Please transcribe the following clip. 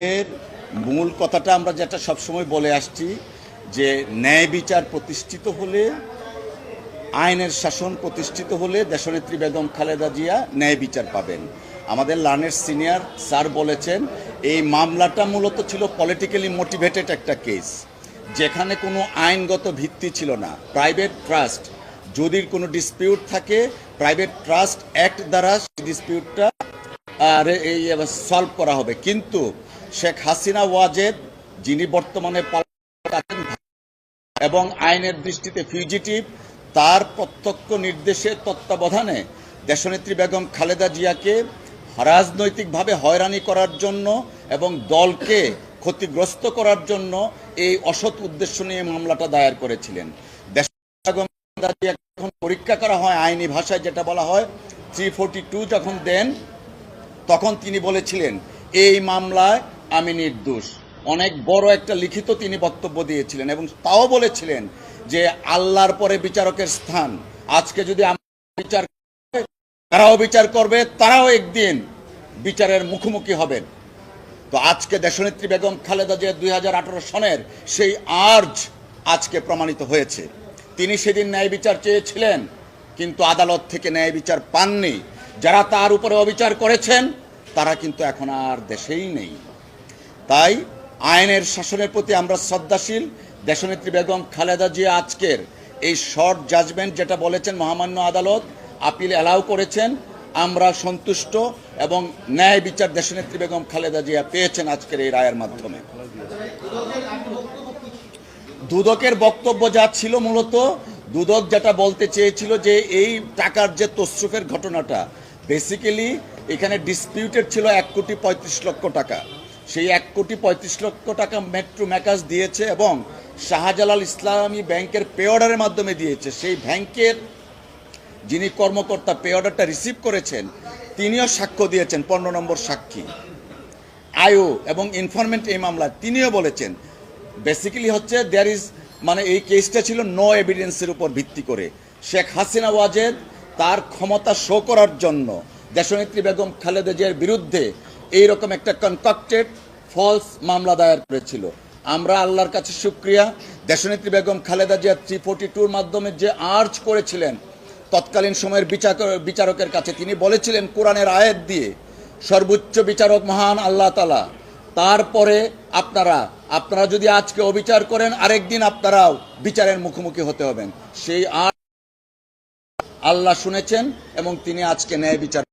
এর মূল কথাটা আমরা যেটা সবসময় বলে আসছি যে ন্যায় বিচার প্রতিষ্ঠিত হলে, আইনের শাসন প্রতিষ্ঠিত হলে দেশনেত্রী বেগম খালেদা জিয়া ন্যায় বিচার পাবেন। আমাদের লার্নের সিনিয়র স্যার বলেছেন, এই মামলাটা মূলত ছিল পলিটিক্যালি মোটিভেটেড একটা কেস যেখানে কোনো আইনগত ভিত্তি ছিল না। প্রাইভেট ট্রাস্ট যদি কোনো ডিসপিউট থাকে প্রাইভেট ট্রাস্ট অ্যাক্ট দ্বারা সেই ডিসপিউটটা সলভ করা হবে। কিন্তু শেখ হাসিনা ওয়াজেদ, যিনি বর্তমানে আছেন এবং আইনের দৃষ্টিতে ফিউজিটিভ তার প্রত্যক্ষ নির্দেশে তত্ত্বাবধানে দেশনেত্রী বেগম খালেদা জিয়াকে রাজনৈতিকভাবে হয়রানি করার জন্য এবং দলকে ক্ষতিগ্রস্ত করার জন্য এই অসৎ উদ্দেশ্য নিয়ে মামলাটা দায়ের করেছিলেন। দেশনেত্রী বেগম যখন পরীক্ষা করা হয়, আইনি ভাষায় যেটা বলা হয় থ্রি যখন দেন, তখন তিনি বলেছিলেন, এই মামলায় আমি নির্দোষ অনেক বড় একটা লিখিত তিনি বক্তব্য দিয়েছিলেন এবং তাও বলেছিলেন যে আল্লাহর পরে বিচারকের স্থান। আজকে যদি বিচার তারাও বিচার করবে, তারাও একদিন বিচারের মুখোমুখি হবেন। তো আজকে দেশনেত্রী বেগম খালেদা জিয়া দুই সনের সেই আর্জ আজকে প্রমাণিত হয়েছে। তিনি সেদিন ন্যায় বিচার চেয়েছিলেন, কিন্তু আদালত থেকে ন্যায় বিচার পাননি। যারা তার উপরে অবিচার করেছেন, তারা কিন্তু এখন আর দেশেই নেই। তাই আইনের শাসনের প্রতি আমরা শ্রদ্ধাশীল। দেশনেত্রী বেগম খালেদা জিয়া আজকের এই শর্ট জাজমেন্ট যেটা বলেছেন মহামান্য আদালত, আপিল অ্যালাউ করেছেন। আমরা সন্তুষ্ট এবং ন্যায় বিচার দেশনেত্রী বেগম খালেদা জিয়া পেয়েছেন আজকের এই রায়ের মাধ্যমে। দুদকের বক্তব্য যা ছিল মূলত, দুদক যেটা বলতে চেয়েছিল যে এই টাকার যে তসরুফের ঘটনাটা বেসিক্যালি এখানে ডিসপিউটেড ছিল এক কোটি পঁয়ত্রিশ লক্ষ টাকা। সেই কোটি পঁয়ত্রিশ লক্ষ টাকা মেট্রো ম্যাকাস দিয়েছে এবং শাহজালাল ইসলামী ব্যাংকের পে অর্ডারের মাধ্যমে দিয়েছে। সেই ব্যাংকের যিনি কর্মকর্তা পে অর্ডারটা রিসিভ করেছেন, তিনিও সাক্ষ্য দিয়েছেন, পনেরো নম্বর সাক্ষী। আয়ু এবং ইনফরমেন্ট এই মামলায় তিনিও বলেছেন বেসিক্যালি হচ্ছে দেয়ার ইজ মানে এই কেসটা ছিল নো এভিডেন্সের উপর ভিত্তি করে। শেখ হাসিনা ওয়াজেদ তার ক্ষমতা শো করার জন্য দেশনেত্রী বেগম খালেদা জিয়ার বিরুদ্ধে এইরকম একটা কনকাক্টেড ফলস মামলা দায়ের করেছিল। আমরা আল্লাহর কাছে শুক্রিয়া। দেশনেত্রী বেগম খালেদা জিয়া থ্রি ফোর্টি টুর মাধ্যমে যে আর্জ করেছিলেন, তৎকালীন সময়ের বিচারক বিচারকের কাছে তিনি বলেছিলেন, কোরআনের আয়াত দিয়ে, সর্বোচ্চ বিচারক মহান আল্লাহ তালা তারপরে আপনারা আপনারা যদি আজকে অবিচার করেন, আরেকদিন আপনারাও বিচারের মুখোমুখি হতে হবেন। সেই আর আল্লাহ শুনেছেন এবং তিনি আজকে ন্যায় বিচার